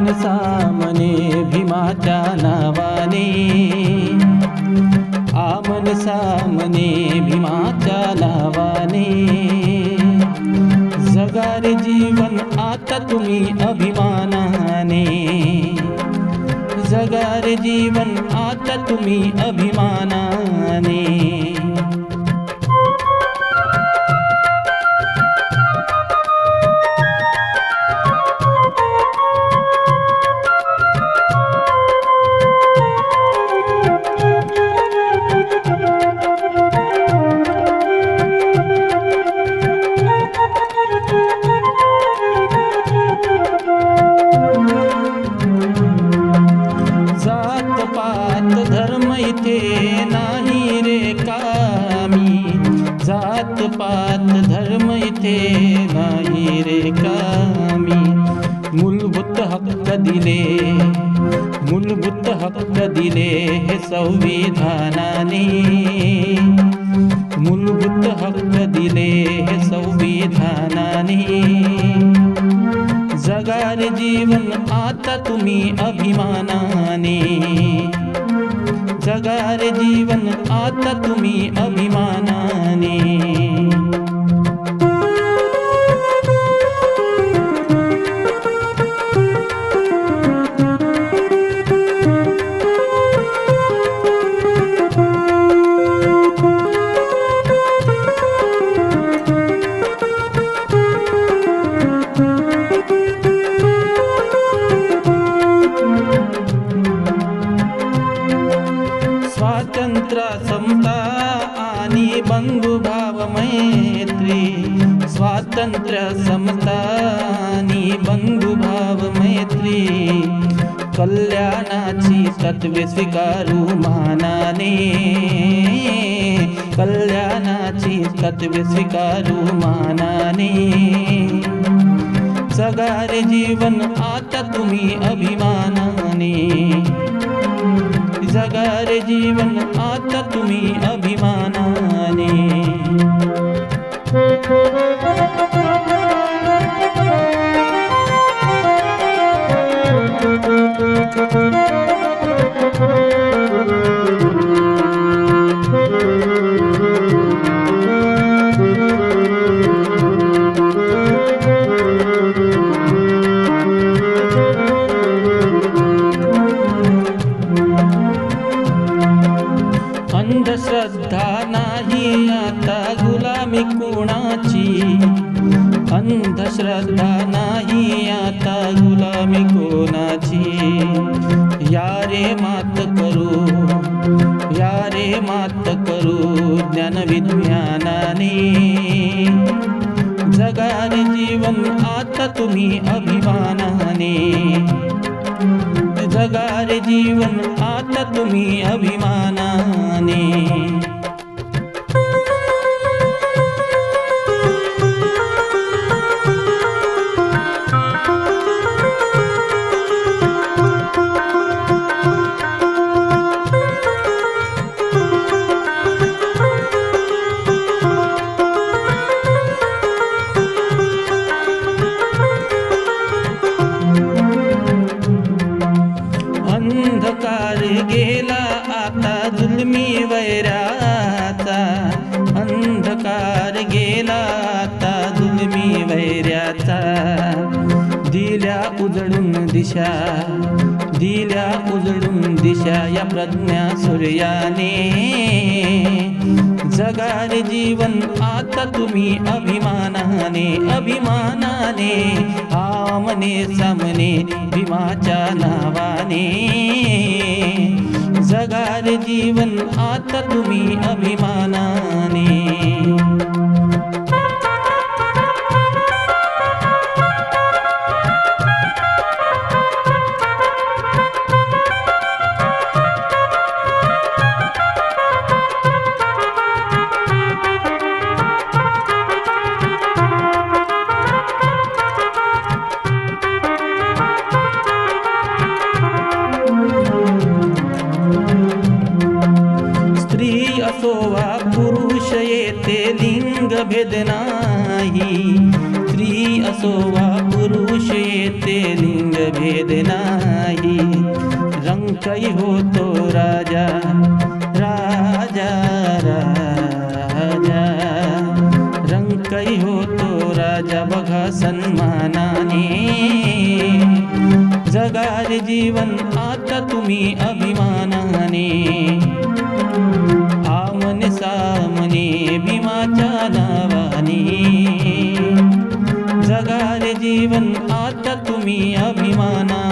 मनसा सामने भीमाच्या नावाने आ मनसा मने भीमाच्या जगार जीवन आता तुम्हें अभिमानाने। जगार जीवन आता तुम्हें अभिमानाने। धर्म इथे नाही कामी। मूलभूत हक्क दिले, मूलभूत हक्क दिले हे संविधानाने। मूलभूत हक्क दिले हे संविधानाने। जगार जीवन आता तुम्ही अभिमानाने। जगार जीवन आता तुम्ही अभिमानाने। समता आणि बंधुभाव मैत्री, स्वातंत्र्य, समता आणि बंधुभाव मैत्री, कल्याणाची तत्वे स्वीकारू मानाने, कल्याणाची तत्वे स्वीकारू मानाने. जगारे जीवन आता तुम्ही अभिमानाने जगारे जीवन आता तुम्ही अभिमानाने श्रद्धा नाही आता गुलामी कोणाची? यारे मात करू यारे मात करू ज्ञान विज्ञानाने. जगाने जीवन आता तुम्ही अभिमानाने. जगारे जीवन आता तुम्ही अभिमानाने. अंधकार गेला आता जुलमी वैऱ्याचा. दिल्या उजळून दिशा दिल्या उजळून दिशा या प्रज्ञा सूर्याने. जगार जीवन आता तुम्ही अभिमानाने अभिमानाने आमने सामने भीमाच्या नावाने. जगारे जीवन आता तुम्ही अभिमानाने. सोवा पुरुष ये पुरुष लिंग भेद नाही. स्त्री असो ये पुरुष लिंग भेद नाही. हो तो राजा राजा राजा. रंक हो तो राजा, बघ सन्मानाने. जगार जीवन आता तुम्ही अभिमानाने. सा सामने भिमा च जगाले जीवन आता तुम्ही अभिमाना।